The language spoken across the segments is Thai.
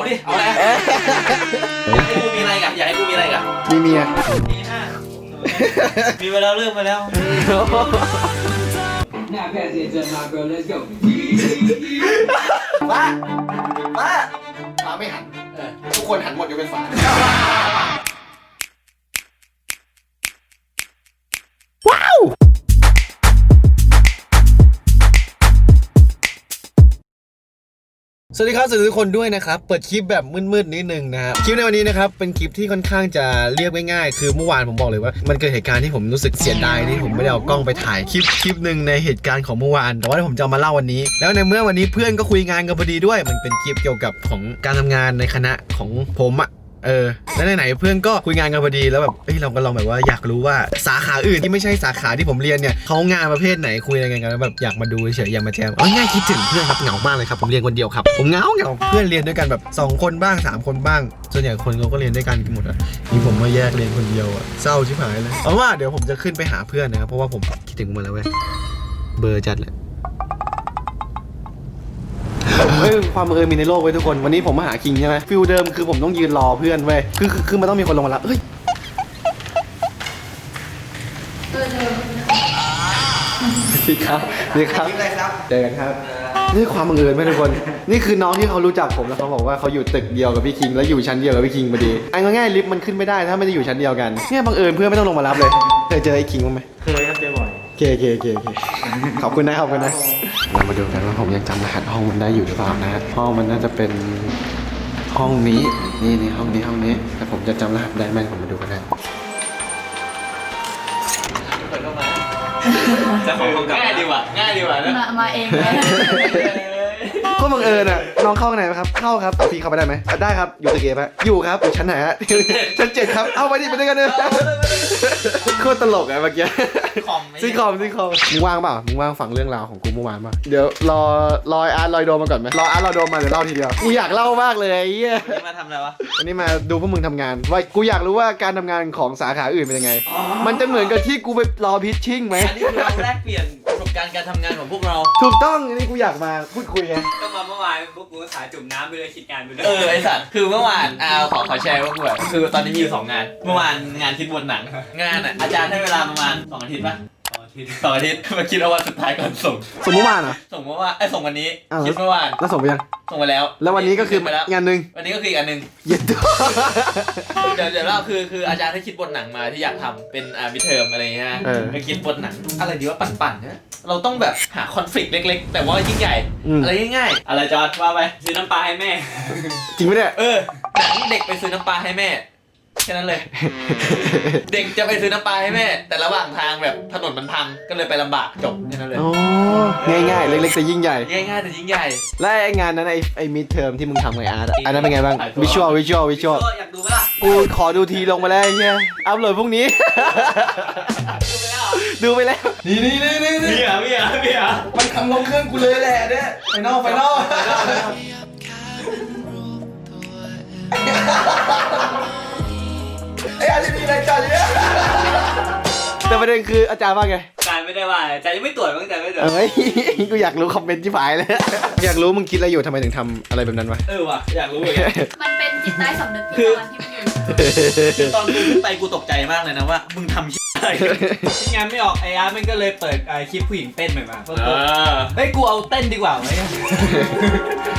เอาดิ เอาแล้วอยากให้กูมีอะไรกันอยากให้กูมีอะไรกันมีเมียมีเวลาเรื่องมาแล้ว Now pass it to my bro, let's go. ป้าป้าฝาไม่หันเออทุกคนหันหมดยกเป็นฝา สวัสดีครับสวัสดีทุกคนด้วยนะครับ เปิดคลิปแบบมืดๆนิดนึงนะครับคลิปในวันนี้นะครับเป็นคลิปที่ค่อนข้างจะเรียบง่ายๆคือเมื่อวานผมบอกเลยว่ามันเกิดเหตุการณ์ที่ผมรู้สึกเสียดายที่ผมไม่ได้เอากล้องไปถ่ายคลิปคลิปหนึ่งในเหตุการณ์ของเมื่อวานแต่ว่าผมจะมาเล่าวันนี้ แล้วในเมื่อวันนี้เพื่อนก็คุยงานกันพอดีด้วย มันเป็นคลิปเกี่ยวกับของการทำงานในคณะของผมอะ เออแล้วไหนๆเพื่อนก็คุยงานกันพอดีแล้วแบบเอ้ยเราก็ลองแบบว่าอยากรู้ว่าสาขาอื่นที่ไม่ใช่สาขาที่ผมเรียนเนี่ยเขางานประเภทไหนคุยอะไรกันแล้วแบบอยากมาดูเฉยๆอยากมาแจมเอาง่ายคิดถึงเพื่อนครับเหงามากเลยครับผมเรียนคนเดียวครับผมเหงาเหงาเพื่อนเรียนด้วยกันแบบสองคนบ้างสามคนบ้าง ส่วนใหญ่คนเขาก็เรียนด้วยกันหมดอะมีผมมาแยกเรียนคนเดียวอะเศร้าชิบหายเลยเอาว่าเดี๋ยวผมจะขึ้นไปหาเพื่อนนะครับเพราะว่าผมคิดถึงมันแล้วเว้ยเบอร์จัดเลย เฮ้ยความบังเอิญมีในโลกไว้ยทุกคนวันนี้ผมมาหาคิงใช่ไหมฟิลเดิมคือผมต้องยืนรอเพื่อนเว้ยคือคือคือมันต้องมีคนลงมาแล้วเฮ้ยสวัสดีครับสวัสดีครับเจอกันครับ นี่ความบังเอิญไหมทุกคน นี่คือน้องที่เขารู้จักผมแล้วเขาบอกว่าเขาอยู่ตึกเดียวกับพี่คิง แล้วอยู่ชั้นเดียวกับพี่คิงพอดีไอ้ง่ายๆลิฟต์มันขึ้นไม่ได้ถ้าไม่ได้อยู่ชั้นเดียวกันเนี่ยบังเอิญเพื่อนไม่ต้องลงมารับเลยเคยเจอไอ้คิงบ้างไหมเคยครับเจอบ่อย โอเคโอเคโอเคโอเคขอบคุณนะขอบคุณนะ เรามาดูกันว่าผมยังจำรหัสห้องมันได้อยู่หรือเปล่านะห้องมันน่าจะเป็นห้องนี้นี่นี่ห้องนี้ห้องนี้แต่ผมจะจำรหัสได้ไหมผมมาดูกันนะจะของผมง่ายดีว่ะง่ายดีว่ะนะ มามาเองเลย ก็บังเอิญอะน้องเข้าข้างในไหมครับ เข้าครับพี่เข้าไปได้ไหมอะได้ครับอยู่ตึกเอปะอยู่ครับอยู่ชั้นไหนฮะ ชั้นเจ็ดครับเอาไปดิไปด้วยกันเลยโคตรตลกอะเมื่อกี้คอมไม่ซีคอมซีคอมมึงว่างเปล่ามึงว่างฟังเรื่องราวของกูเมื่อวานป่ะเดี๋ยวรอรออาร์ตลอยโดมมาก่อนไหมรออาร์ตลอยโดมมาเดี๋ยวเล่าทีเดียวกูอยากเล่ามากเลยไอ้เหี้ยนี่มาทำอะไรวะ วันนี้มาดูพวกมึงทำงานว่ากูอยากรู้ว่าการทำงานของสาขาอื่นเป็นยังไง มันจะเหมือนกับที่กูไปรอพิชชิ่งไหมอันนี้คือเราแลกเปลี่ยนประสบ การณ์การทำงานของพวกเรา ถูกต้องอันนี้กูอยากมาพูดคุยไงก็มาเมื่อวานพวกกูสายจุ่มน้ำไปเลยคิดงานไปเลยเออไอสัตว์คือเมื่อวานอ่าขอขอแชร์ว่ากูแบบคือตอนนี้มีอยู่สองงาน เมื่อวานงานคิดบนหนัง งานอะอาจารย์ให้เวลาประมาณสองอาทิตย์ปะสองอา ทิตย์สองอาทิตย์มาคิดเอาวันสุดท้ายก่อนส่ง สมมติว่าอะส่งเมื่อวานไอยส่งวันนี้อ้าว คิดเมื่อวานแล้วส่งไปยัง ส่งไปแล้วแล้ววันนี้ก็คือไปแล้วงานหนึ่งวันนี้ก็คืออีกอันหนึ่งเย็นตัวเดี๋ยวเดี๋ยวเล่าคือคืออาจารย์ให้คิดบทหนังมาที่อยากทำเป็นอ่ามิเทอมอะไรอย่างเงี้ยเออไปคิดบทหนัง อะไรดีว่าปั่นๆนะเราต้องแบบหาคอนฟ lict เล็ก ๆ แต่ว่ายิ่งใหญ่ อืม อะไรง่ายๆอะไรจอร์ดว่าไปซื้อน้ำปลาให้แม่ จริงไหมเนี่ยเออหนังเด็กไปซื้อน้ำปลาให้แม่ แค่นั้นเลย เด็กจะไปซื้อน้ำปลาให้แม่ แต่ระหว่างทางแบบถนนมันพังก็เลยไปลำบากจบแค่นั้นเลย โอ้ง่ายๆ เล็กๆแต่ยิ่งใหญ่ ง่ายๆแต่ยิ่งใหญ่และไอ้งานนั้นไอ้ไอ้มิดเทอมที่มึงทำกับไอ้อาร์ตอะอันนั้นเป็นไงบ้างถ่ายทอดวิชวลวิชวลวิชวลก็อยากดูไหมล่ะกูขอดูทีลงมาแล้วไอ้เฮียอัพโหลดพรุ่งนี้ ดูไหมล่ะดูไปแล้วนี่นี่นี่นี่พี่อะพี่อะพี่อะมันทำลงเครื่องกูเลยแหละเนี่ยไฟนอลไฟนอล ไอ้อาร์ตจะมีอะไรกันเนี่ยแต่ประเด็นคืออาจารย์ว่าไงการไม่ได้ว่าใจยังไม่ตรวจบ้างใจไม่ตรวจเอ้ยกูอยากรู้คอมเมนต์ที่ผายเลย อยากรู้มึงคิดอะไรอยู่ทำไมถึงทำอะไรแบบนั้นวะ เออว่ะอยากรู้เหมือนกันมันเป็นจิตใต้สำนึกคืที่อตอนที่มันอยู่คือตอนกูขึ้นไปกูตกใจมากเลยนะว่า มึงทำ เหี้ยอะไรกันคิดงานไม่ออกไอ้อาร์ตมันก็เลยเปิดไอ้คลิปผู้หญิงเต้นใหม่มาเออเฮ้ยกูเอาเต้นดีกว่าไหม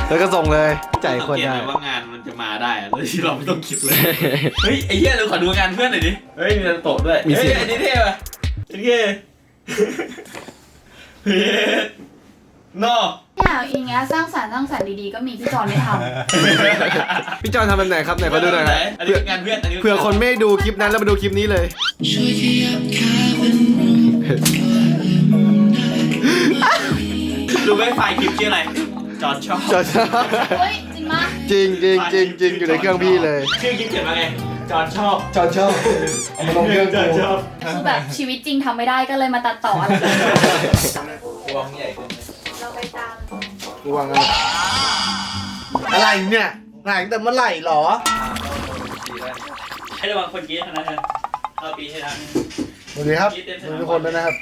แล้วก็ส่งเลยใจคนสังเกตได้ไหมว่างานมันจะมาได้อะโดยที่เราไม่ต้องคิดเลย เฮ้ยไอ้เหี้ยเราขอดูงานเพื่อนหน่อยดิ เฮ้ยมีนาโตะด้วย มีเสียงเฮ้ยอันนี้เท่ป่ะโอเคเฮ้ยนอก เนี่ยอย่างเงี้ยสร้างสรรค์สร้างสรรค์ดีๆก็มีพี่จอนไม่ทพี่จอนทำแบบไหนครับไหนขอดูหน่อยครับอันนี้เผื่อคืองานเพื่อนอันนี้เผื่อคนไม่ดูคลิปนั้นแล้วมาดูคลิปนี้เลยรู้ไหมไฟล์คลิปชื่ออะไร จอร์จชอบจอนำเฮ้ยจริงมะจริงจริงจริงจริงอยู่ในเครื่องพี่เลย ชื่อคลิปเขียนว่าไง จอร์จชอบจอนชอบเอามาลงเครื่องจอร์จชอบคือแบบชีวิตจริงทำไม่ได้ก็เลยมาตัดต่ออะไรแบบนี้วงใหญ่ขึ้นเรา ไปตามกูวางอะไรอะไรเนี่ยหายแต่เมื่อไหร่หรอ ให้ระวังคนกรี๊ดเท่านั้นนะเอาปีให้ทันสวัสดีครับทุกคนด้วยนะครับ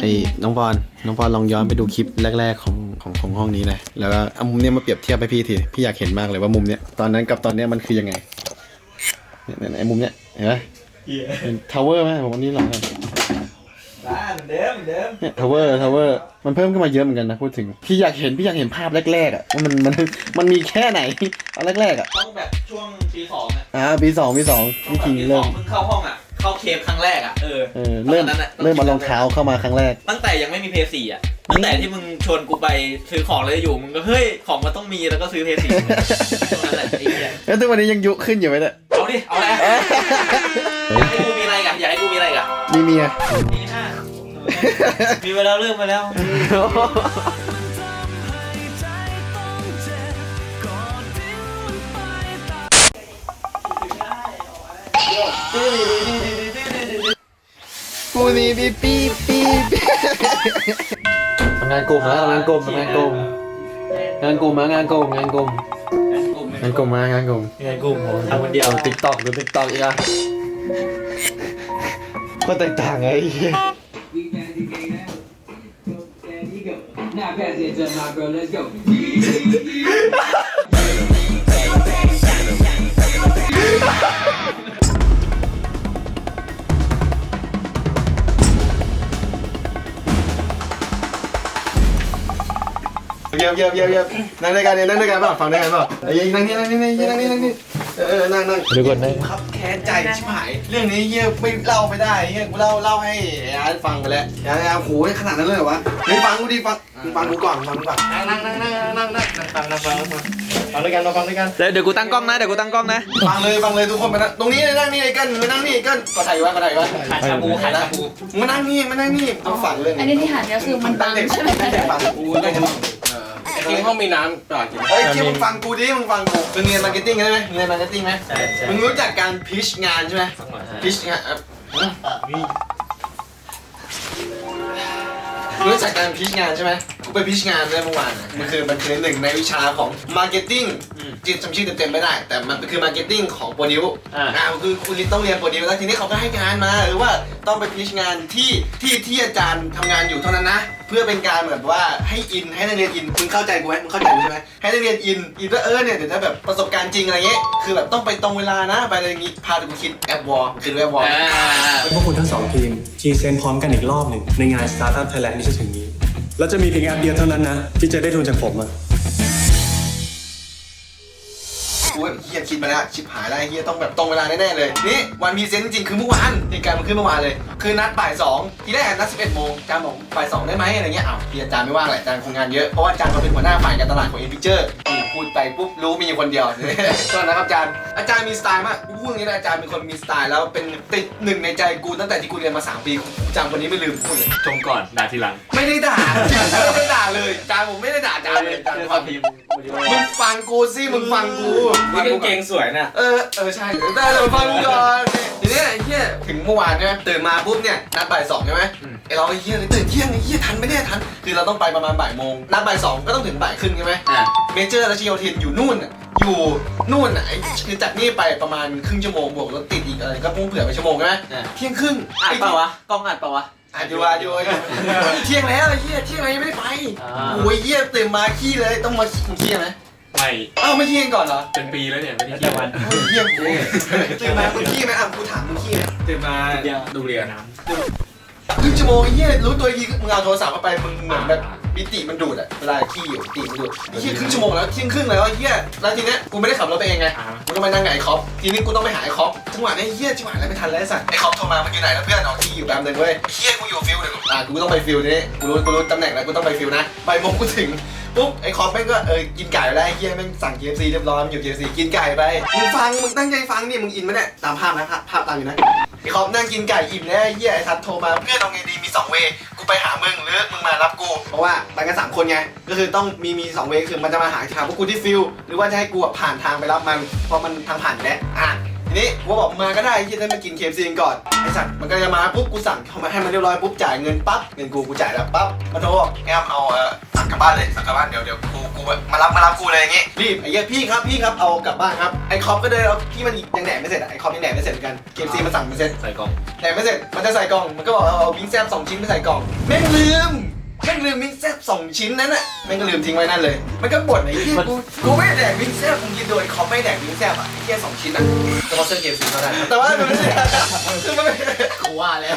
ไอ้น้องปอนน้องปอนลองย้อนไปดูคลิปแรก ๆ ของของของห้องนี้นะแล้วก็เอามุมเนี้ยมาเปรียบเทียบให้พี่ทีพี่อยากเห็นมากเลยว่ามุมเนี้ยตอนนั้นกับตอนเนี้ยมันคือยังไงเนี่ยเนี่ยไอ้มุมเนี้ยเห็นไหมเป็นทาวเวอร์ไหมผมวันนี้หลังกัน ได้เหมือนเดิมเหมือนเดิมเนี่ยทาวเวอร์ทาวเวอร์มันเพิ่มขึ้นมาเยอะเหมือนกันนะพูดถึงพี่อยากเห็นพี่อยากเห็นภาพแรกๆอะว่ามันมันมันมีแค่ไหนตอนแรกๆอะต้องแบบช่วงปีสองอะอ่าปีสองปีสองพี่คิงปีสเริ่องมเพิ่งเข้าห้องอะเข้าเคฟครั้งแรกอะเออเออเริ่มตอนนั้นน่ะเริ่มเอารองเท้าเข้ามาครั้งแรก ตั้งแต่ยังไม่มีเพย์สี่อะตั้งแต่ที่มึงชวนกูไปซื้อของเลยอยู่มึงก็เฮ้ยของมันต้องมีแล้วก็ซื้อเพย์สี่ตรงนั้นแหละไอ้เหี้ยแล้วทุกวันนี้ยังยุขึ้นอยู่ไหมเนี่ยเอาดิเอาแล้ว มีเมียนี่ฮะมีมาแล้วเรื่องมาแล้ว กูนี่ปีปีปีทำงานกลุ่มนะทำงานกลุ่มทำงานกลุ่มงานกลุ่มนะงานกลุ่มงานกลุ่มงานกลุ่มมางานกลุ่มยังไงกูผมทำคนเดียวเอาติ๊กตอกดูติ๊กตอกอีกอะ ก็แตกต่างไงเยี่ยมเยี่ยมเยี่ยมเยี่ยมนั่งด้วยกันเนี่ยนั่งด้วยกันเปล่าฟังด้วยกันเปล่าไอ้ยนั่งนี่นั่งนี่นั่งนี่นั่งนี่นั่งนี่ เออเออนั่งนั่งเดี๋ยวก่อนนะ ครับแค้นใจชิบหาย เรื่องนี้เฮียไม่เล่าไม่ได้เฮียกูเล่าเล่าให้ไอ้อาร์ตฟังไปแล้วไอ้อาร์ตโหขนาดนั้นเลยเหรอวะเฮ้ยฟังกูดิฟังมึงฟังกูก่อนฟังกูก่อนนั่งนั่งนั่งนั่งนั่งนั่งฟังนั่งฟังนั่งฟังฟังด้วยกันเราฟังด้วยกัน เดี๋ยวเดี๋ยวกูตั้งกล้องนะ เดี๋ยวกูตั้งกล้องนะ ฟังเลยฟังเลยทุกคนมานั่งตรงนี้เลยนั่งนี่ไอ้เกันมานั่งนี่ไอ้เกันก็ถ่ายไว้ก็ถ่ายไว้ขายชาบูขายชาบูมานั่งนี่มานั่งนี่ต้องฟังเรื่องอันนี้ที่หันก็คือมันบังใช่ไหมฟังกูได้จะ ฟังกินห้องมีน้ำก่อนกินเฮ้ยคิดมึงฟังกูดิ มึงฟังกูมึงเรียนมาร์เก็ตติ้งใช่ไหมมึงเรียนมาร์เก็ตติ้งไหมใช่ใช่มึงรู้จักการพิชงานใช่ไหมพิชงานอะรู้จักการพิชงานใช่ไหมกู ไปพิชงานได้เมื่อวานอะมันคือมันคือหนึ่งในวิชาของมาร์เก็ตติ้งจิตจำชื่อเต็มๆไม่ได้ แต่มันคือมาร์เก็ตติ้งของโปรดิวอ่า อ่าคือคุณต้องเรียนโปรดิวแล้วทีนี้เขาก็ให้งานมาหรือว่าต้องไปพิชงานที่ที่ที่อาจารย์ทำงานอยู่เท่านั้นนะ เพื่อเป็นการเหมือนว่าให้อินให้นักเรียนอินมึงเข้าใจกูไหมมึงเข้าใจกูใช่ไหมให้นักเรียนอินอินว่าเออเนี่ยเดี๋ยวถ้าแบบประสบการณ์จริงอะไรเงี้ยคือแบบต้องไปตรงเวลานะไปอะไรอย่างงี้พากูคิดแอปวอลคือแอปวอล พวกคุณทั้งสองทีมทีเซนพร้อมกันอีกรอบหนึ่งในงาน Startup Thailand ที่จะถึงนี้ แล้วจะมีเพียงแอปเดียวเท่านั้นนะ ที่จะได้ทุนจากผมอะ ยคิดมาแล้วชิบหายแล้วไอ้เฮียต้องแบบตรงเวลาแน่ๆเลยนี่วันพรีเซนต์จริงๆคือเมื่อวานเหตุการณ์มันขึ้นเมื่อวานเลย คือนัดบ่ายสองทีแรกนัดสิบเอ็ดโมงอาจารย์บอกบ่ายสองได้ไหมอะไรเงี้ยอ้าวพี่อาจารย์ไม่ว่างแหละอาจารย์คงงานเยอะเพราะว่าอาจารย์เขาเป็นหัวหน้าฝ่ายการตลาดของ Inpicture นี่พูดไปปุ๊บรู้มีอยู่คนเดียว ตอนนะครับอาจารย์อาจารย์มีสไตล์มากกูพูดอย่างนี้นะอาจารย์เป็นคนมีสไตล์แล้วเป็นติดหนึ่งในใจกูตั้งแต่ที่กูเรียนมาสามปีอาจารย์คนนี้ไม่ลืมพูดเลยชมก่อนด่าทีหลัง ไม่ได้ด่าไม่ได้ด่าเลยอาจารย์ผมไม่ได้ด่าอาจารย์เลยอาจารย์คือฟัควางมทีม มึงฟังกูสิมึงฟังกูนี่กางเกงสวยน่ะ เออเออใช่ได้เลยฟังกูก่อนทีนี้ไอ้เหี้ยถึงเมื่อวานใช่ไหมตื่นมาปุ๊บเนี่ยนัดบ่ายสองใช่ไหมไอ้เราไอ้เหี้ยเลยตื่นเที่ยงไอ้เหี้ยทันไหมเนี่ยทัน คือเราต้องไปประมาณบ่ายโมงนัดบ่ายสองก็ต้องถึงบ่ายครึ่งใช่ไหมอะเมเจอร์และชิโยธินอยู่นู่นน่ะอยู่นู่นน่ะไอ้คือจากนี่ไปประมาณครึ่งชั่วโมงบวกรถติดอีกอะไรก็พุ่งเผื่อไปชั่วโมงใช่ไหมอะเที่ยงครึ่งอัดเปล่าวะกล้องอัดเปล่าวะ อะอยู่อะอยู่อะอยู่เที่ยงแล้วไอ้เหี้ยเที่ยงอะไรยังไม่ได้ไปอ่า โอ้ยเหี้ยตื่นมาขี้เลยต้องมามึงขี้ไหมไม่เอ้าไม่ขี้กันก่อนเหรอเป็นปีแล้วเนี่ยไม่ได้แต่เที่ยววันโอ้ยเยี่ยมกูตื่นมามึงขี้ไหมอะกูถามมึงขี้ไหมตื่นมาดูเรียนน้ ครึ่งชั่วโมงไอ้เหี้ยรู้ตัวอีกทีมึงเอาโทรศัพท์เข้าไปมึงเหมือนแบบมิติมันดูดอะเวลาขี้อยู่มิติมันดูดไอ้เหี้ยครึ่งชั่วโมงแล้วเที่ยงครึ่งแล้วไอ้เหี้ยแล้วทีเนี้ยกูไม่ได้ขับรถไปเองไงำอ่ากูต้องไปนั่งกับไอ้คอปทีนี้กูต้องไปหาไอ้คอปจังหวะนี้ไอ้เหี้ยจังหวะอะไรไม่ทันแล้วไอ้สัสไอ้คอปโทรมามันอยู่ไหนแล้วเพื่อนเอาที่อยู่แป๊บนึงเว้ยไอ้เหี้ยกูอยู่ฟิลเดี๋ยวอะกูต้องไปฟิลนี้กูรู้กูรู้ตำแหน่งแล้วกูต้องไปฟิลนะบ่ายโมงกูถึงปุ๊บไอ้คอปแม่งก็เออกินไก่ไปแล้วไอ้เหี้ยแม่งสั่ง KFC เรียบร้อยมันอยู่ KFC กินไก่ไปมึงฟังมึงตั้งใจฟังนี่มึงอินไหมเนี่ยตามภาพนะภาพภาพตามอยู่นะไอ้ คอปนั่งกินไก่อิ่มแล้วไอ้เหี้ยไอ้ทัดโทรมาเพื่อนเอาไงดีมีสองเวย์กูไปหามึงหรือมึงมารับกูเพราะว่าไปกันสามคนไงก็คือต้องมีมีสองเวย์คือมันจะมาหาทาพวกกูที่ฟิลหรือว่าจะให้กูอะผ่านทางไปรับมันเพราะมันทางผ่านอยู่แล้วอะ ทีนี้กูบอกมาก็ได้ที่ได้มากินเคฟซีก่อนไอ้สัตว์มันก็จะมาปุ๊บกูสั่งเข้ามาให้มันเรียบร้อยปุ๊บจ่ายเงินปั๊บเงินกูกูจ่ายแล้วปั๊บมันโทรบอกแอมเอาเออสั่งกลับบ้านเลยสั่งกลับบ้านเดี๋ยวเดี๋ยวกูกูมารับมารับกูเลยอย่างงี้รีบไอ้เหี้ยพี่ครับพี่ครับเอากลับบ้านครับไอ้คอปก็เลยเอาพี่มันยังแดกไม่เสร็จอะไอ้คอปยังแดกไม่เสร็จเหมือนกันเคฟซีมันสั่งไม่เสร็จใส่กล่องแต่ไม่เสร็จมันจะใส่กล่องมันก็บอกเอาเอาวิงแซมสองชิ้นไปใส่กล่องแม่งลืม แม่งลืมวิงแซบสองชิ้นนั้นน่ะแม่งก็ลืมทิ้งไว้นั่นเลย มันก็บ่นไอ้เหี้ยกูกูไม่ได้แดกวิงแซบมึงกินโดยเขาไม่แดกวิงแซบอะไอ้เหี้ยสองชิ้นอะสปอนเซอร์เกมซื้อเขาได้แต่ว่ามันไม่ใช่คือมันไม่กูว่าแล้ว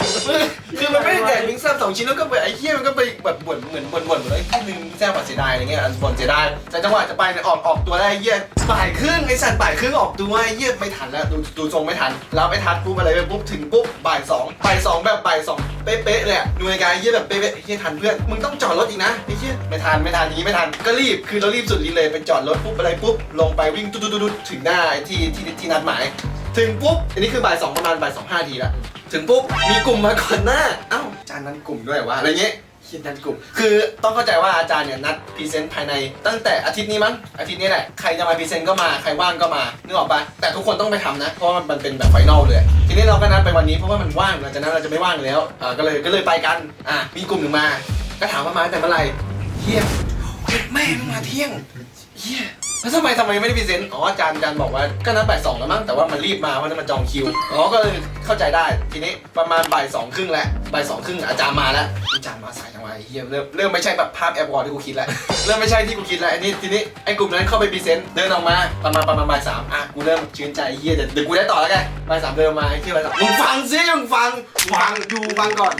คือมันไม่ได้แดกวิงแซบสองชิ้นแล้วก็ไปไอ้เหี้ยมันก็ไปแบบบ่นเหมือนบ่นบ่นเลยไอ้ลืมวิงแซบอะเสียดายอะไรเงี้ยอันบ่นเสียดายแต่จังหวะจะไปเนี่ยออกออกตัวได้ไอ้เหี้ยบ่ายครึ่งไอ้สัตว์บ่ายครึ่งออกตัวไอ้เหี้ยไม่ทันแล้วดูดูทรงไม่ทันแล้วไปทันปุ๊บอะไรไปปุ๊บถึงปุ๊บบ่ายสองบ่ายสองแบบบ่ายสองเป๊ะๆเลยอะดูนาฬิกาไอ้เหี้ยแบบเป๊ะๆไอ้เหี้ยทันเพื่อนมึงต้องจอดรถอีกนะไอ้เหี้ยไม่ทันไม่ทันอย่างนี้ไม่ทันก็รีบคือเรารีบสุดฤทธิ์เลยไปจอดรถปุ๊บอะไรปุ๊บลงไปวิ่งตุ๊ดๆๆถึงหน้าที่ที่ที่นัดหมาย ถึงปุ๊บอันนี้คือบ่ายสองประมาณบ่ายสองห้าทีละถึงปุ๊บมีกลุ่มมาก่อนหน้าเอ้าอาจารย์นั้นกลุ่มด้วยวะอะไรเงี้ยคิดนัดกลุ่มคือต้องเข้าใจว่าอาจารย์เนี่ยนัดพรีเซนต์ภายใน ตั้งแต่อาทิตย์นี้มั้งอาทิตย์นี้แหละใครจะมาพรีเซนต์ก็มาใครว่างก็มานึกออกปะแต่ทุกคนต้องไปทำนะเพราะว่ามันเป็นแบบไฟนอลเลย ทีนี้เราก็นัดไปวันนี้เพราะว่ามันว่างหลังจากนั้นเราจะไม่ว่างแล้วอ่าก็เลยก็เลยไปกันอะมีกลุ่มหนึ่งมา ก็ถามว่ามาแต่เมื่อไหร่เที่ยงเฮ้ยแม่งมาเที่ยงเฮียแล้วทำไมทำไมไม่ได้พรีเซนต์อ๋ออาจารย์อาจารย์บอกว่าก็นัดบ่ายสองแล้วมั้งแต่ว่ามันรีบมาเพราะนั้นมันจองคิวอ๋อก็เลยเข้าใจได้ทีนี้ประมาณบ่ายสองครึ่งแหล้วบ่ายสองครึ่งอาจารย์มาแล้วอาจารย์มาสายจังวะไอ้เฮียเริ่มเริ่มไม่ใช่แบบภาพแอร์บอลที่กูคิดแล้วเริ่มไม่ใช่ที่กูคิดแล้วไอ้นี่ทีนี้ไอ้กลุ่มนั้นเข้าไปพรีเซนต์เดินออกมาประมาณประมาณบ่ายสามอะกูเริ่มชื่นใจเฮียเดี๋ยวเดี๋ยวกูได้ต่อแล้วกันบ่ายสามเดินมาไอ้เฮียบ่ายสามมึงฟังซิมึงฟังฟังดูฟังก่อน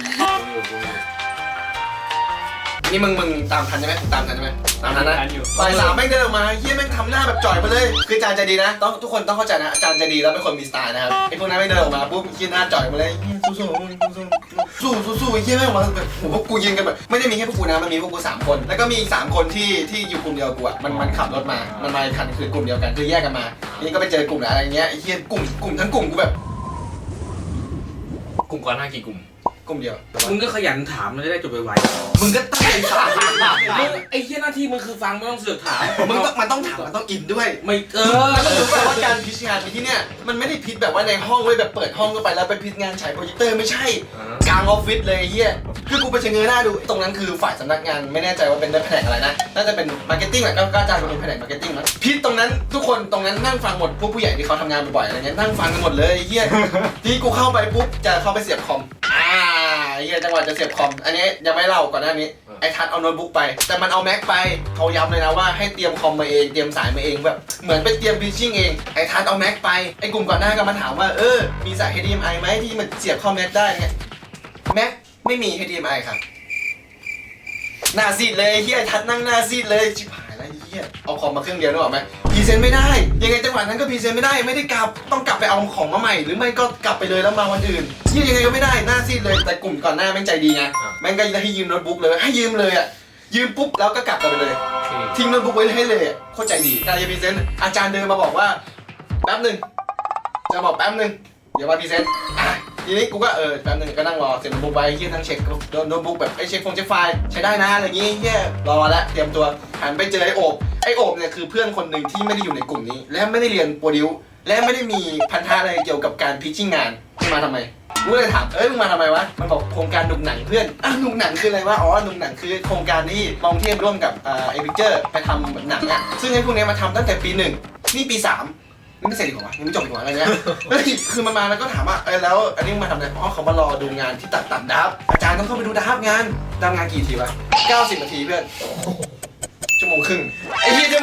นี่มึงมึงตามทันใช่ไหมตามทันใช่ไหมตามทันนะทันอยู่ บ่ายสามแม่งเดินออกมาเฮียแม่งทำหน้าแบบจ่อยมาเลย คืออาจารย์ใจดีนะ ต้องทุกคนต้องเข้าใจนะอาจารย์ใจดีแล้วเป็นคนมีสไตล์นะครับไอ้พวกนั้นไม่งเดินออกมาปุ๊บเฮียหน้าจ่อยมาเลยเฮียสู้สู้สู้สู้สู้สู้ไอ้เฮียแม่งออกมาแบบโอ้โหพวกกูยืนกันแบบไม่ได้มีแค่พวกกูนะมันมีพวกกูสามคน แล้วก็มีอีกสามคนที่ที่อยู่กลุ่มเดียวกับกูอะมันมันขับรถมา มันมาอีกคันคือกลุ่มเดียวกันคือแยกกันมาทีนี้ก็ไปเจอกลุ่มอะไรเงี้ยไอ้เฮียกลุ่มกลุ่มทั้งกลุ่มกูแบบ กลุ่มก่อนหน้ากี่กลุ่ม กลุ่มเดียวมึงก็ขยันถามมันจะได้จบไวมึงก็ตั้งใจถามๆมึงไอ้เหี้ยหน้าที่มึงคือฟังไม่ต้องเสือกถามมึงต้องมันต้องถามมันต้องอินด้วย ไม่เอเอออแล้วก็รู้ป่าวว่าการพิชงานที่เนี่ยมันไม่ได้พิชแบบว่าในห้องไว้ยแบบเปิดห้องเข้าไปแล้วไปพิชงานฉายโปรเจคเตอร์ไม่ใช่กลางออฟฟิศเลยไอ้เฮียคือกูไปเชงเงยหน้าดูตรงนั้นคือฝ่ายสำนักงานไม่แน่ใจว่าเป็นแผนกอะไรนะน่าจะเป็นมาร์เก็ตติ้งแหละก็ก็อาจารย์เป็นแผนกมาร์เก็ตติ้งมั้งพิชตรงนั้นทุกคนตรงนั้นนั่งฟังหมดพวกผู้ใหญ่ที่เขาทำงานบ่อยๆอะไรเงี้ยนั่งฟังกันหมดเลยไอ้เฮียทีนี้กูเข้าไปปุ๊บจะเข้าไปเสียบคอมอ่าไอ้ เฮียจังหวะจะเสียบคอม อันนี้ยังไม่เล่าก่อนหน้านี้ ไอ้ทัดเอาโน้ตบุ๊กไป แต่มันเอาแม็กไปเขาย้ำเลยนะว่าให้เตรียมคอมมาเอง เตรียมสายมาเองแบบเหมือนไปเตรียมพิชชิ่งเอง ไอ้ทัดเอาแม็กไป ไอ้กลุ่มก่อนหน้าก็มาถามว่า เออ มีสาย HDMI ไหมที่มันเสียบเข้าแม็กได้เนี่ยแม็กไม่มี HDMI ครับ หน้าซีดเลยไอ้เฮียไอ้ทัดนั่งหน้าซีดเลยชิบหายแล้วไอ้เฮียเอาคอมมาเครื่องเดียวนึกออกไหมพรี เซนต์ไม่ได้ ยังไงจังหวะนั้นก็พรีเซนต์ไม่ได้ ไม่ได้กลับ ต้องกลับไปเอาของมาใหม่ หรือไม่ก็กลับไปเลยแล้วมาวันอื่นเฮียยังไงก็ไม่ได้ หน้าซีดเลย แต่กลุ่มก่อนหน้าแม่งใจดีไง แม่งก็ให้ยืมโน้ตบุ๊กเลย ให้ยืมเลยอะ ยืมปุ๊บแล้วก็กลับกันไปเลย ทิ้งโน้ตบุ๊กไว้ให้เลยอะโคตรใจดีการจะพรีเซนต์อาจารย์เดินมาบอกว่า แป๊บหนึ่งจะบอกแป๊บหนึ่งเดี๋ยวมาพรีเซนต์อะทีนี้กูก็เออแป๊บหนึ่งก็นั่งรอเสร็จโน้ตบุ๊กไปเฮียนั่งเช็คโน้ตบุ๊กแบบไอ้เช็คฟงเช็คไฟล์ใช้ได้นะอะไรอย่างงี้เฮียรอแล้วเตรียมตัวหันไปเจอไอ้โอบ ไอโอบเนี่ยคือเพื่อนคนหนึ่งที่ไม่ได้อยู่ในกลุ่มนี้ และไม่ได้เรียนโปรดิวและไม่ได้มีพันธะอะไรเกี่ยวกับการพิชชิ่งงานมึงมาทำไมกูเลยถามเอ้ยมึงมาทำไมวะมันบอกโครงการหนุกหนังเพื่อนอะหนุกหนังคืออะไรวะอ๋อหนุกหนังคือโครงการที่มองเทียบร่วมกับเอพิเจอร์ไปทำหนังอะซึ่งไอ้พวกเนี้ยมาทำตั้งแต่ปีหนึ่งนี่ปีสามนี่ไม่เสร็จดีกว่าวะยังไม่จบดีกว่าอะไรเงี้ยเฮ้ยคือมันมาแล้วก็ถามว่าเออแล้ว อันนี้มาทำอะไรอ๋อเขามารอดูงานที่ตัดตัดดับอาจารย์ต้องเข้าไปดูดับงานดับงานกี่ทีวะ90นาทีเพื่อนชั่วโมงครึ่ง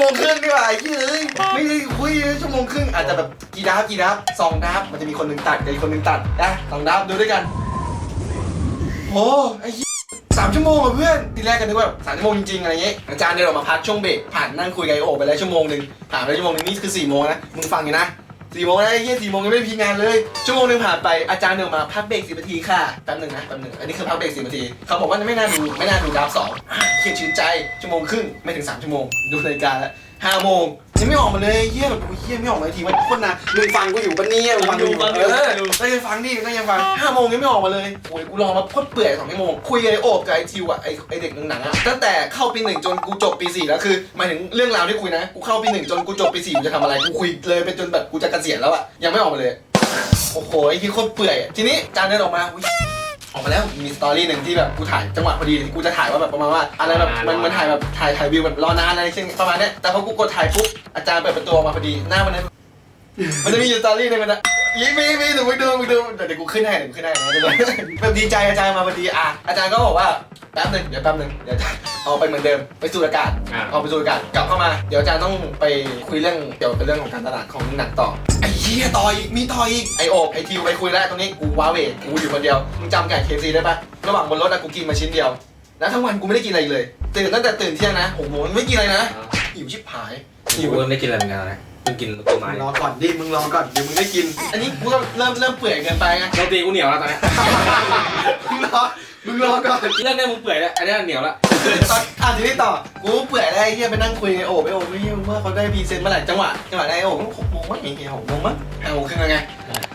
โมงครึ่งดีกว่าไอ้เหี้ยเอ้ยไม่ได้คุยเลยชั่วโมงครึ่งอาจจะแบบกี่ดับกี่ดับสองดับมันจะมีคนหนึ่งตัดกับอีกคนหนึ่งตัดนะสองดับดูด้วยกันโอ้ไอ้เหี้ยสามชั่วโมงอะเพื่อนทีแรกก็นึกว่าแบบสามชั่วโมงจริงๆอะไรเงี้ยอาจารย์เดินออกมาพักช่วงเบรกผ่านนั่งคุยกับไอโอไปแล้วชั่วโมงหนึ่งผ่านไปแล้วชั่วโมงหนึงนี่คือสี่โมงนะมึงฟังอยู่นะ สี่โมงแล้วไอ้เหี้ยสี่โมงยังไม่พีงานเลยชั่วโมงหนึงผ่านไปอาจารย์เดินมาพักเบรกสิบนาทีค่ะแป๊บหนึ่งนะแป๊บหนึ่งอันนี้คือพักเบรกสิบนาทีเขาบอกว่าไม่น่าดูไม่น่าดูดราฟสองเขียนชื่นใจชั่วโมงครึ่งไม่ถึงสามชั่วโมงดูนาฬิกาแล้วห้าโมง ยังไม่ออกมาเลยเหี้ยแบบโอ้ยเหี้ยไม่ออกมาทีว่าคนนะมึงฟังกูอยู่ปะเนี่ยมึงฟังกูอยู่ฟังอเอยู่อฟังอยู่ก็ยังฟังดิก็ยังฟังห้าโมงยังไม่ออกมาเลยโอ้ยกูรอมาโคตรเปื่อยสองชั่วโมงคุยกับไอ้โอบกับไอ้ทิวอะไอ้ไอ้เด็กหนังๆอะตั้งแต่เข้าปีหนึ่งจนกูจบปีสี่แล้วคือหมายถึงเรื่องราวที่คุยนะกูเข้าปีหนึ่งจนกูจบปีสี่กูจะทำอะไรกูคุยเลยไปจนแบบกูจะเกษียณแล้วอะยังไม่ออกมาเลย โอ้โหไอ้ที่โคตรเปื่อยอะทีนี้จานเดินออกมาอุ๊ย ออกมาแล้วมีสตอรี่หนึ่งที่แบบกูถ่ายจังหวะพอดีเลยกูจะถ่ายว่าแบบประมาณว่าอะไรแบบมันมันถ่ายแบบถ่ายถ่ายวิวแบบรอนานอะไรเช่นประมาณเนี้ยแต่พอกูกดถ่ายปุ๊บอาจารย์เปิดประตูออกมาพอดีหน้ามันนั้นมันจะมีอยู่สตอรี่หนึงมันอะมีมีมีหนูไปดูไปดูเดี๋ยวเดี๋ยวกูขึ้นให้เดี๋ยวกูขึ้นให้นะแบบดีใจอาจารย์มาพอดีอะอาจารย์ก็บอกว่าแป๊บหนึงเดี๋ยวแป๊บหนึงเดี๋ยวอาจารย์เอาไปเหมือนเดิมไปสูดอากาศอ่าเอาไปสูดอากาศกลับเข้ามา เดี๋ยวอาจารย์ต้องไปคุยเรื่องเกี่ยวกับเรื่องของการตลาดของหนังต่อไอ้ เหี้ยต่ออีกมีต่ออีกไอโอบไอทิวไปคุยแล้วตรงนี้กูว้าเหวกูอยู่คนเดียวมึงจำไก่เคฟซีได้ปะระหว่างบนรถอะกูกินมาชิ้นเดียว แล้วทั้งวันกูไม่ได้กินอะไรอีกเลย ตื่นตั้งแต่ตื่นเที่ยงนะหกโมงไม่กินอะไรนะหิวชิบหายหิวเริ่มได้กินอะไรเหมือนกันนะเพิ่งกินต้นไม้มึงรอก่อนดิมึงรอก่อนเดี๋ยวมึงได้กิน อันนี้กูก็เริ่มเริ่มเปื่อยเกินไปไงโรตีกูเหนียวแล้วตอนเนี้ยมึงรอ มึงรอก่อนเรื่องเนี้ยมึงเปื่อยแล้วอันเนี้ยเหนียวแล้วตอนอะทีนี้ต่อ กูเปื่อยแล้วไอ้เหี้ยไปนั่งคุยไงโอ้ไปโอ้ไม่เหี้ยเมื่อเขาได้พรีเซนต์เมื่อไหร่จังหวะจังหวะได้โอ้หกโมงมั้งเฮียหกโมงมั้งห้าโมงครึ่งแล้วไง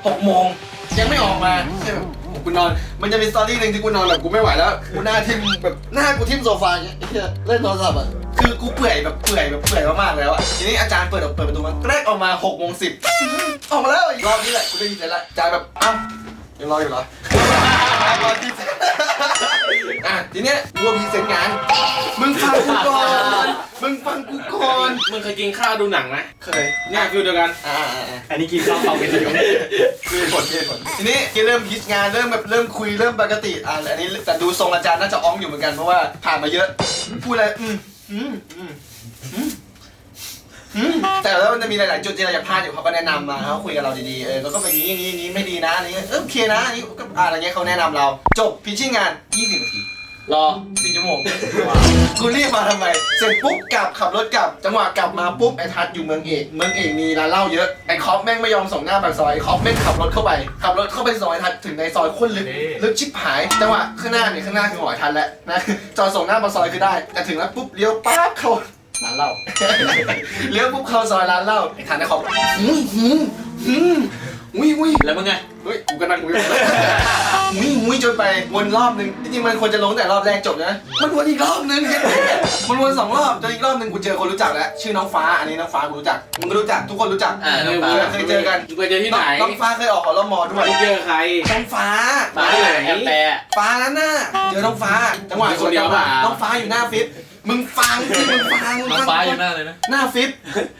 หกโมงยังไม่ออกมาใช่แบบกูนอน มันจะมีสตอรี่หนึ่งที่กูนอนแบบกูไม่ไหวแล้ว กูหน้าทิ่มแบบหน้ากูทิ่มโซฟาอย่างเงี้ยไอ้เหี้ยเล่นโทรศัพท์อะ คือกูเปื่อยแบบเปื่อยแบบเปื่อยมากๆแล้วอะ ทีนี้อาจารย์เปิดออกเปิดประตูมาแรกออกมาหกโมงสิบออกมาแล้วอีกรอบนี้แหละกูได้ยินเสียงละอาจารย์แบบอ้าวยังรออยู่เหรอ รอที่อะทีเนี้ยกูว่าพรีเซนต์งาน มึงฟังกูก่อน มึงฟังกูก่อน มึงเคยกินข้าวดูหนังไหมเคย เนี่ยฟิลเดียวกันอ่าอ่าอ่าอันนี้กินข้าวเปล่าเป็นอยู่คือผลคือผลทีนี้ที่เริ่มพิชงานเริ่มแบบเริ่มคุยเริ่มปกติอ่าอันนี้แต่ดูทรงอาจารย์น่าจะอ้องอยู่เหมือนกันเพราะว่าผ่านมาเยอะ พูดอะไร อืมอืมอืม อืมอืมแต่แล้วมันจะมีหลาย ๆ จุดที่เราจะพลาดอยู่เขาก็แนะนำมาเขาคุยกับเราดี ๆ เออ ก็เป็นอย่างนี้อย่างนี้อย่างนี้ไม่ดีนะอะไรเงี้ยเออโอเคนะอันนี้ก็อ่าอะไรเงี้ยเขาแนะนำเรา จบพิชชิ่งงาน 20 นาทีรอสี่ชั่วโมงกูรีบมาทำไม เสร็จปุ๊บกลับขับรถกลับ จังหวะกลับมาปุ๊บไอ้ทัดอยู่เมืองเอก เมืองเอกมีร้านเหล้าเยอะ ไอ้คอปแม่งไม่ยอมส่งหน้าปากซอย ไอ้คอปแม่งขับรถเข้าไป ขับรถเข้าไปซอยทัดถึงในซอยโคนลึก ลึกชิบหาย จังหวะข้างหน้าเนี่ยข้างหน้าคือหอยทันแล้วนะจอดส่งหน้าปากซอยคือได้ แต่ถึงแล้วปุ๊บเลี้ยวปั๊บเข้า ร้านเหล้า เลี้ยวปุ๊บเข้าซอยร้านเหล้าไอ้ทันไอ้คอปหืมหืมหืมอุ้ยอุ้ยแล้วมึงไงเฮ้ยกูก็นั่งคุยกับมันมุ้ยมุ้ยจนไปวนรอบนึงจริงๆมันควรจะลงแต่รอบแรกจบนะ มันวนอีกรอบนึงมันวนสองรอบจนอีกรอบนึงกูเจอคนรู้จักแล้วชื่อน้องฟ้าอันนี้น้องฟ้ากูรู้จักมึงก็รู้จักทุกคนรู้จักอ่าน้องฟ้าเคยเจอกันมึงเคยเจอที่ไหนน้องฟ้าเคยออกขอรมอด้วยมึงเจอใครน้องฟ้ามาที่ไหนแอมแปรฟ้านั้นน่ะเจอน้องฟ้าจังหวะมีคนเดียวจังหะเปล่าน้องฟ้าอยู่หน้าฟิต มึงฟังสิมึงฟังมึงน้องฟังฟ้าอยู่หน้าเลยนะหน้าฟิต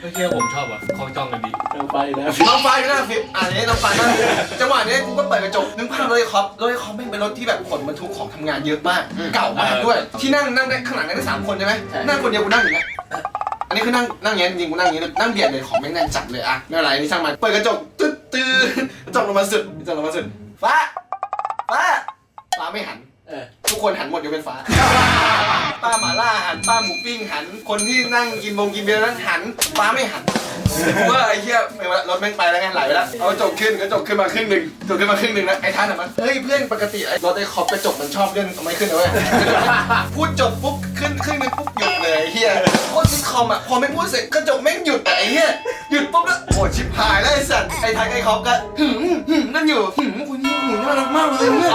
เมื่อกี้ผมชอบอะเขาจ้องกันดีไปแล้วน้องฟ้าอยู่หน้าฟิปอันนี้น้องฟ้าหน้าฟิปจังหวะนี้กูก็เปิดกระจกนึกภาพรถไอ้คอปรถไอ้คอปแม่งเป็นรถที่แบบขนบรรทุกของทำงานเยอะมาก เก่ามากด้วย ที่นั่งนั่งได้ข้างหลังนั่งได้สามคนใช่ไหมนั่งคนเดียวกูนั่งอย่างเงี้ยอันนี้คือนั่งนั่งอย่างเงี้ยจริงๆกูนั่งอย่างเงี้ยนั่งเบียดเลยของแม่งแน่นจัดเลยอะไม่เป็นไรอันนี่ช่างมันเปิดกระจกตึ๊ดตื้อกระจกลงมาสุดกระจกลงมาสุดฟ้าฟ้าฟ้าไม่หันเออ ทุกคนหันหมดยกเป็นฟ้า ป้าหมาล่าหันป้าหมูปิ้งหัน คนที่นั่งกินบงกินเบียร์นั้นหันฟ้าไม่หันกูว่าไอ้เหี้ยไม่ว่ารถแม่งไปแล้วไงไหลไปแล้วเอากระจกขึ้นกระจกขึ้นมาครึ่งหนึ่งกระจกขึ้นมาครึ่งหนึ่งแล้วไอ้ท่านอะมันเฮ้ยเพื่อนปกติไอ้รถไอ้คอปกระจกมันชอบเลื่อนเอาไม่ขึ้นเลยเว้ยพูดจบปุ๊บขึ้นครึ่งหนึงปุ๊บหยุดเลยไอ้เหี้ยโคตรซิทคอมอะพอไม่พูดเสร็จกระจกแม่งหยุดแต่ไอ้เหี้ยหยุดปุ๊บแล้วโอ้ชิบหายแล้วไอ้สัตว์ไอ้ทักไอ้คอปก็หึ่มหึ่มนั่นอยู่หึ่มคุณนี่หึ่มน่ารักมากเลยเนี่ย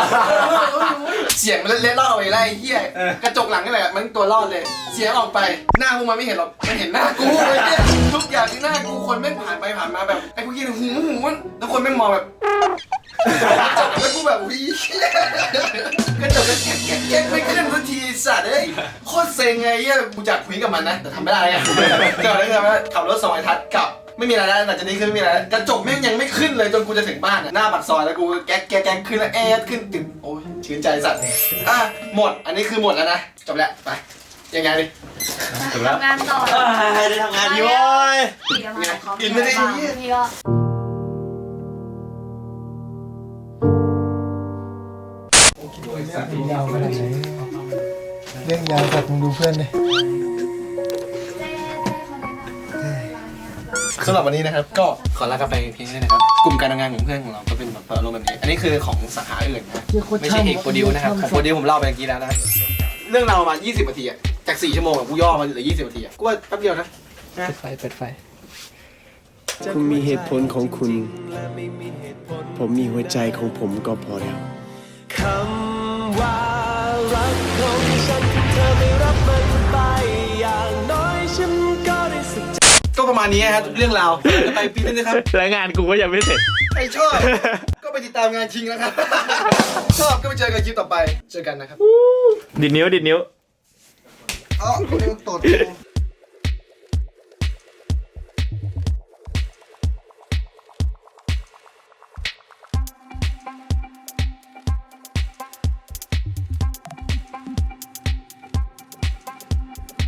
เสียงมันเละๆล่อไปไล่เฮียกระจกหลังนี่แหละมันตัวรอดเลย เสียงออกไป หน้าพวกมันไม่เห็นหรอกมันเห็นหน้ากูไอ้เหี้ยทุกอย่างที่หน้ากูคนแม่งผ่านไปผ่านมาแบบไอ้พวกเหี้ยหูหูมันแล้วคนแม่งมองแบบกระจกแล้วกูแบบอุ้ยเหี้ยกระจกก็แก๊กแก๊กแก๊กไม่ขึ้นทันทีสัตว์เอ้ยโคตรเซ็งไงเหี้ยกูอยากคุยกับมันนะแต่ทำไม่ได้ไงก็เลยทำให้ขับรถสองไอ้ทัดกลับ ไม่มีอะไรแล้วหลังจากนี้คือไม่มีอะไรแล้วกระจกแม่งยังไม่ขึ้นเลยจนกูจะถึงบ้านอะหน้าปากซอยแล้วกูแก๊กแก๊กแก๊กขึ้นแล้วแอดขึ้นติดโอ้ยชื่นใจสัตว์อะหมดอันนี้คือหมดแล้วนะจบแล้วไปยังไงดิทำงานต่อได้ทำงานดีโว้ยพี่ก็มาขออินไม่ได้บ้างเหี้ยพี่ก็เรื่องยาวกับมึงดูเพื่อนดิ สำหรับวันนี้นะครับ ก็ขอลากันไปเพียงเท่านี้นะครับ กลุ่มการทำงานของเพื่อนของเราก็เป็นแบบอารมณ์แบบนี้ อันนี้คือของสาขาอื่นนะ ไม่ใช่เอกโปรดิวนะครับของโปรดิวผมเล่าไปเมื่อกี้แล้วนะ เรื่องราวประมาณ20นาทีอะจาก 4 ชั่วโมงอะกูย่อมาเหลือ20นาทีอะกูว่าแป๊บเดียวนะคุณมีเหตุผลของคุณ ผมมีหัวใจของผมก็พอแล้ว คำ ประมาณนี้ครับเรื่องราวจะไปปีนึงนะครับแล้วงานกูก็ยังไม่เสร็จ ใครชอบ ก็ไปติดตามงานชิงนะครับ ชอบก็ไปเจอกันคลิปต่อไป เจอกันนะครับดิดนิ้วดิดนิ้วอ๋อคุณตด